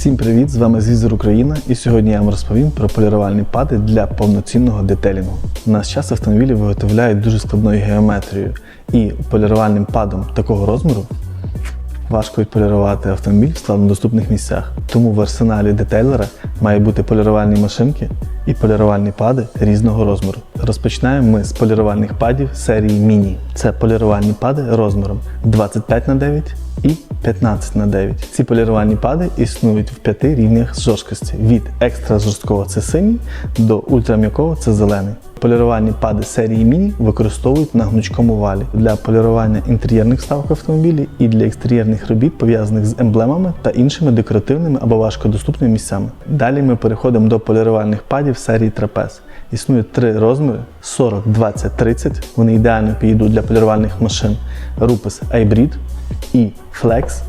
Всім привіт! З вами Зізер Україна і сьогодні я вам розповім про полірувальні пади для повноцінного детелінгу. У нас час автомобілі виготовляють дуже складною геометрією, і полірувальним падом такого розміру важко відполірувати автомобіль в складнодоступних місцях. Тому в арсеналі детейлера має бути полірувальні машинки і полірувальні пади різного розміру. Розпочинаємо ми з полірувальних падів серії Міні. Це полірувальні пади розміром 25 на 9 і 15 на 9. Ці полірувальні пади існують в п'яти рівнях жорсткості від екстра жорсткого це синій до ультрам'якого це зелений. Полірувальні пади серії Міні використовують на гнучкому валі для полірування інтер'єрних вставок автомобілів і для екстер'єрних робіт, пов'язаних з емблемами та іншими декоративними або важкодоступними місцями. Далі ми переходимо до полірувальних падів серії Трапез. Існує три розміри: 40, 20, 30. Вони ідеально підійдуть для полірувальних машин Rupes Hybrid і Flex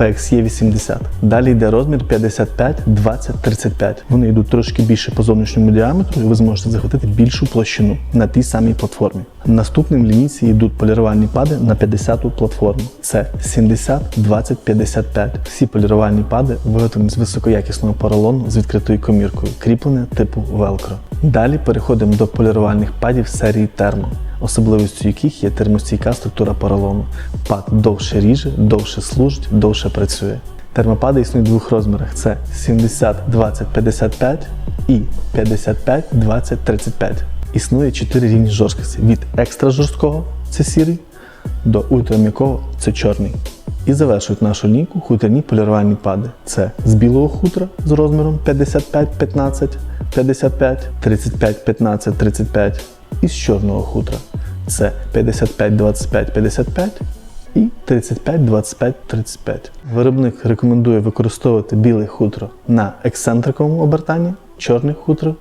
PXE 80. Далі йде розмір 55, 20, 35. Вони йдуть трошки більше по зовнішньому діаметру, і ви зможете захватити більшу площину на тій самій платформі. Наступним в лінійці йдуть полірувальні пади на 50-ту платформу. Це 70, 20, 55. Всі полірувальні пади виготовлені з високоякісного поролону з відкритою коміркою, кріплене типу Velcro. Далі переходимо до полірувальних падів серії Thermo особливістю яких є термостійка структура поролону. Пад довше ріже, довше служить, довше працює. Термопади існують в двох розмірах: це 70, 20, 55 і 55, 20, 35. Існує чотири рівні жорсткості: від екстра жорсткого це сірий до ультрам'якого це чорний. І завершують нашу лінійку хуторні полірувальні пади. Це з білого хутра з розміром 55, 15, 55, 35, 15, 35 і з чорного хутра. Це 55, 25, 55 і 35, 25, 35. Виробник рекомендує використовувати біле хутро на ексцентриковому обертанні, чорне хутро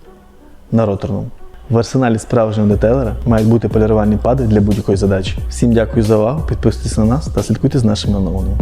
на роторному. В арсеналі справжнього детейлера мають бути полірувальні пади для будь-якої задачі. Всім дякую за увагу, підписуйтесь на нас та слідкуйте з нашими новинами.